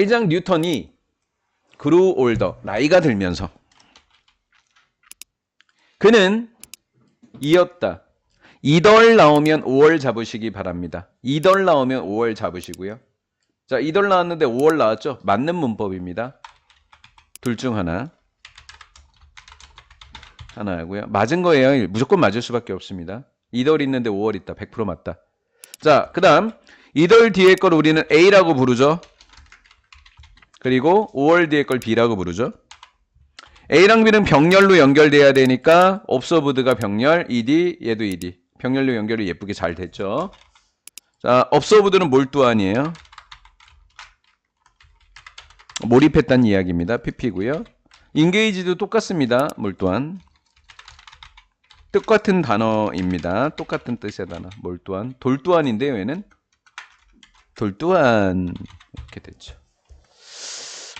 아이작 뉴턴이 그루 올더 나이가 들면서 그는 이었다. 이덜 나오면 5월 잡으시기 바랍니다. 이덜 나오면 5월 잡으시고요. 자, 이덜 나왔는데 5월 나왔죠? 맞는 문법입니다. 둘 중 하나. 하나고요. 맞은 거예요. 무조건 맞을 수밖에 없습니다. 이덜 있는데 5월 있다. 100% 맞다. 자, 그 다음 이덜 뒤에 걸 우리는 A라고 부르죠. 그리고 5월 뒤에 걸 B라고 부르죠. A랑 B는 병렬로 연결돼야 되니까 observed가 병렬, ed, 얘도 ed. 병렬로 연결이 예쁘게 잘 됐죠. 자, observed는 몰두아니에요. 몰입했다는 이야기입니다. pp고요. engage도 똑같습니다. 몰두한. 똑같은 단어입니다. 똑같은 뜻의 단어. 몰두한. 돌두한인데요, 얘는. 돌두한. 이렇게 됐죠.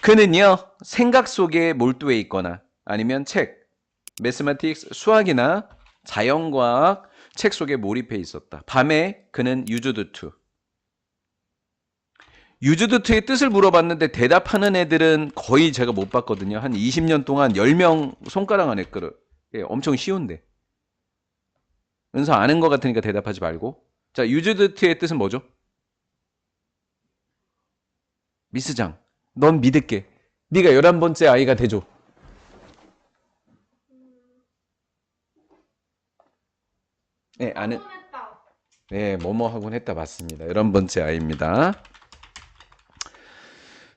그는요, 생각 속에 몰두해 있거나 아니면 책, 매스마틱스, 수학이나 자연과학 책 속에 몰입해 있었다. 밤에 그는 유즈드투. 유즈드투의 뜻을 물어봤는데 대답하는 애들은 거의 제가 못 봤거든요. 한 20년 동안 10명 손가락 안에 끌어. 예, 엄청 쉬운데. 은서 아는 것 같으니까 대답하지 말고. 자, 유즈드투의 뜻은 뭐죠? 미스장. 넌 믿을게. 네가 열한 번째 아이가 되죠. 네, 아는 했다. 네, 뭐뭐 하곤 했다 맞습니다. 열한 번째 아이입니다.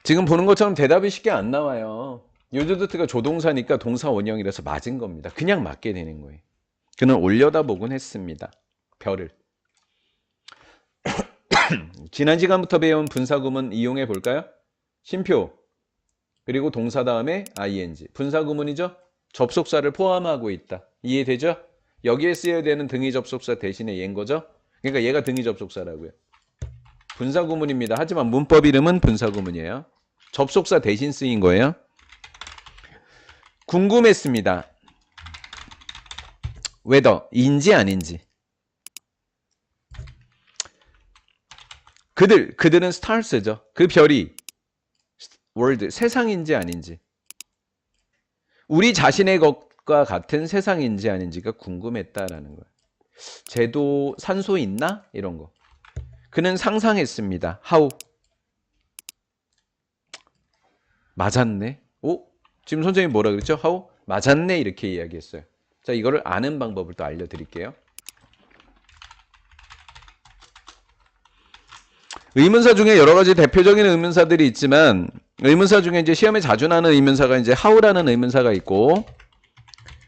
지금 보는 것처럼 대답이 쉽게 안 나와요. 요즈드트가 조동사니까 동사 원형이라서 맞은 겁니다. 그냥 맞게 되는 거예요. 그는 올려다보곤 했습니다. 별을. 지난 시간부터 배운 분사구문 이용해 볼까요? 심표 그리고 동사 다음에 ing 분사구문이죠. 접속사를 포함하고 있다. 이해되죠? 여기에 쓰여야 되는 등위 접속사 대신에 얘인 거죠. 그러니까 얘가 등위 접속사라고요. 분사구문입니다. 하지만 문법 이름은 분사구문이에요. 접속사 대신 쓰인 거예요. 궁금했습니다. whether인지 아닌지. 그들, 그들은 stars죠. 그 별이 월드, 세상인지 아닌지. 우리 자신의 것과 같은 세상인지 아닌지가 궁금했다라는 거예요. 쟤도 산소 있나? 이런 거. 그는 상상했습니다. how? 맞았네. 오? 지금 선생님 뭐라 그랬죠? how? 맞았네. 이렇게 이야기했어요. 자, 이거를 아는 방법을 또 알려드릴게요. 의문사 중에 여러 가지 대표적인 의문사들이 있지만 의문사 중에 이제 시험에 자주 나는 의문사가 이제 how라는 의문사가 있고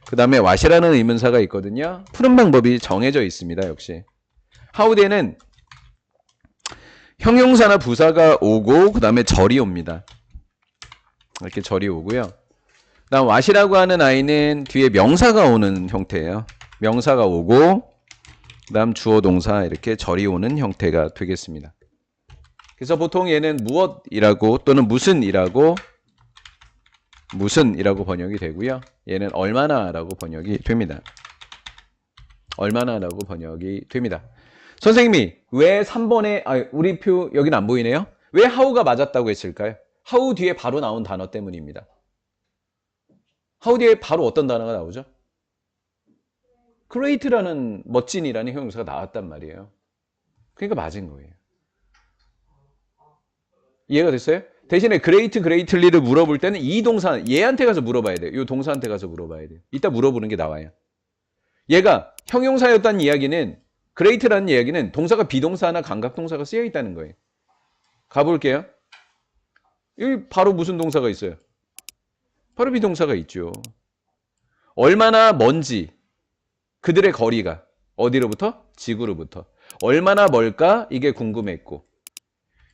그 다음에 what이라는 의문사가 있거든요. 푸는 방법이 정해져 있습니다. 역시 뒤에는 형용사나 부사가 오고 그 다음에 절이 옵니다. 이렇게 절이 오고요. 그 다음 what이라고 하는 아이는 뒤에 명사가 오는 형태예요. 명사가 오고 그 다음 주어 동사 이렇게 절이 오는 형태가 되겠습니다. 그래서 보통 얘는 무엇이라고 또는 무슨이라고 무슨이라고 번역이 되고요. 얘는 얼마나라고 번역이 됩니다. 얼마나라고 번역이 됩니다. 선생님이 왜 3번에 아 우리 표 여기는 안 보이네요. 왜 하우가 맞았다고 했을까요? 하우 뒤에 바로 나온 단어 때문입니다. 하우 뒤에 바로 어떤 단어가 나오죠? great라는 멋진이라는 형용사가 나왔단 말이에요. 그러니까 맞은 거예요. 이해가 됐어요? 대신에 great, greatly를 물어볼 때는 이 동사 얘한테 가서 물어봐야 돼요. 이 동사한테 가서 물어봐야 돼요. 이따 물어보는 게 나와요. 얘가 형용사였다는 이야기는 great라는 이야기는 동사가 비동사나 감각동사가 쓰여 있다는 거예요. 가볼게요. 여기 바로 무슨 동사가 있어요? 바로 비동사가 있죠. 얼마나 먼지 그들의 거리가 어디로부터? 지구로부터. 얼마나 멀까? 이게 궁금했고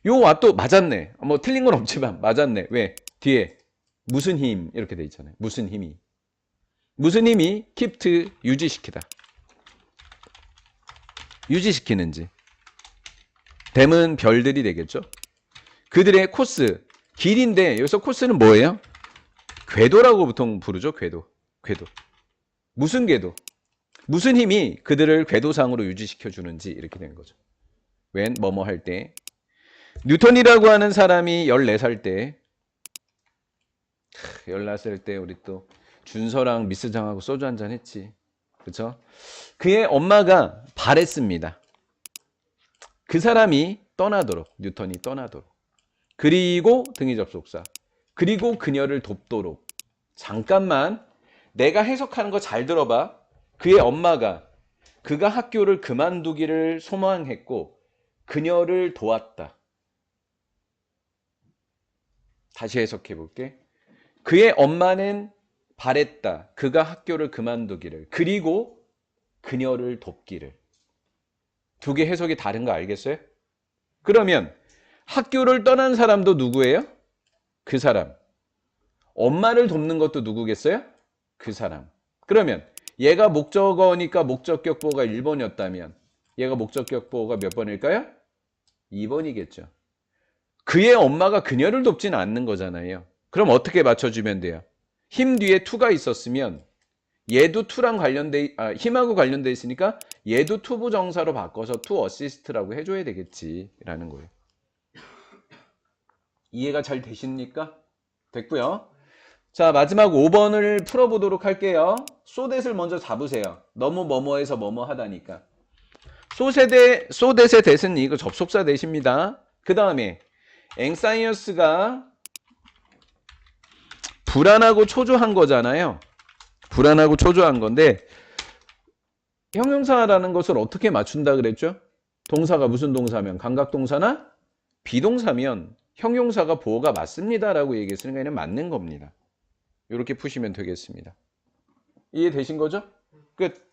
요 왓도 맞았네. 뭐 틀린 건 없지만 맞았네. 왜? 뒤에 무슨 힘 이렇게 돼 있잖아요. 무슨 힘이 무슨 힘이 keep 유지시키다. 유지시키는지. 댐은 별들이 되겠죠. 그들의 코스 길인데 여기서 코스는 뭐예요? 궤도라고 보통 부르죠. 궤도. 궤도. 무슨 궤도? 무슨 힘이 그들을 궤도상으로 유지시켜 주는지 이렇게 된 거죠. 웬 뭐뭐 할 때 뉴턴이라고 하는 사람이 14살 때 14살 때 우리 또 준서랑 미스장하고 소주 한 잔 했지. 그렇죠? 그의 엄마가 바랬습니다. 그 사람이 떠나도록 뉴턴이 떠나도록 그리고 등위 접속사 그리고 그녀를 돕도록 잠깐만 내가 해석하는 거 잘 들어봐. 그의 엄마가 그가 학교를 그만두기를 소망했고 그녀를 도왔다. 다시 해석해 볼게. 그의 엄마는 바랬다. 그가 학교를 그만두기를. 그리고 그녀를 돕기를. 두 개 해석이 다른 거 알겠어요? 그러면 학교를 떠난 사람도 누구예요? 그 사람. 엄마를 돕는 것도 누구겠어요? 그 사람. 그러면 얘가 목적어니까 목적격보가 1번이었다면 얘가 목적격보가 몇 번일까요? 2번이겠죠. 그의 엄마가 그녀를 돕지는 않는 거잖아요. 그럼 어떻게 맞춰주면 돼요? 힘 뒤에 투가 있었으면 얘도 투랑 관련돼 아, 힘하고 관련돼 있으니까 얘도 투부 정사로 바꿔서 투 어시스트라고 해줘야 되겠지라는 거예요. 이해가 잘 되십니까? 됐고요. 자 마지막 5번을 풀어보도록 할게요. 소댓을 먼저 잡으세요. 너무 뭐뭐해서 뭐뭐 하다니까. 소세대 소댓의 대는 이거 접속사 대십니다. 그 다음에 앵사이어스가 불안하고 초조한 거잖아요. 불안하고 초조한 건데 형용사라는 것을 어떻게 맞춘다 그랬죠? 동사가 무슨 동사면 감각동사나 비동사면 형용사가 보호가 맞습니다라고 얘기했으니까 얘는 맞는 겁니다. 이렇게 푸시면 되겠습니다. 이해되신 거죠? 끝.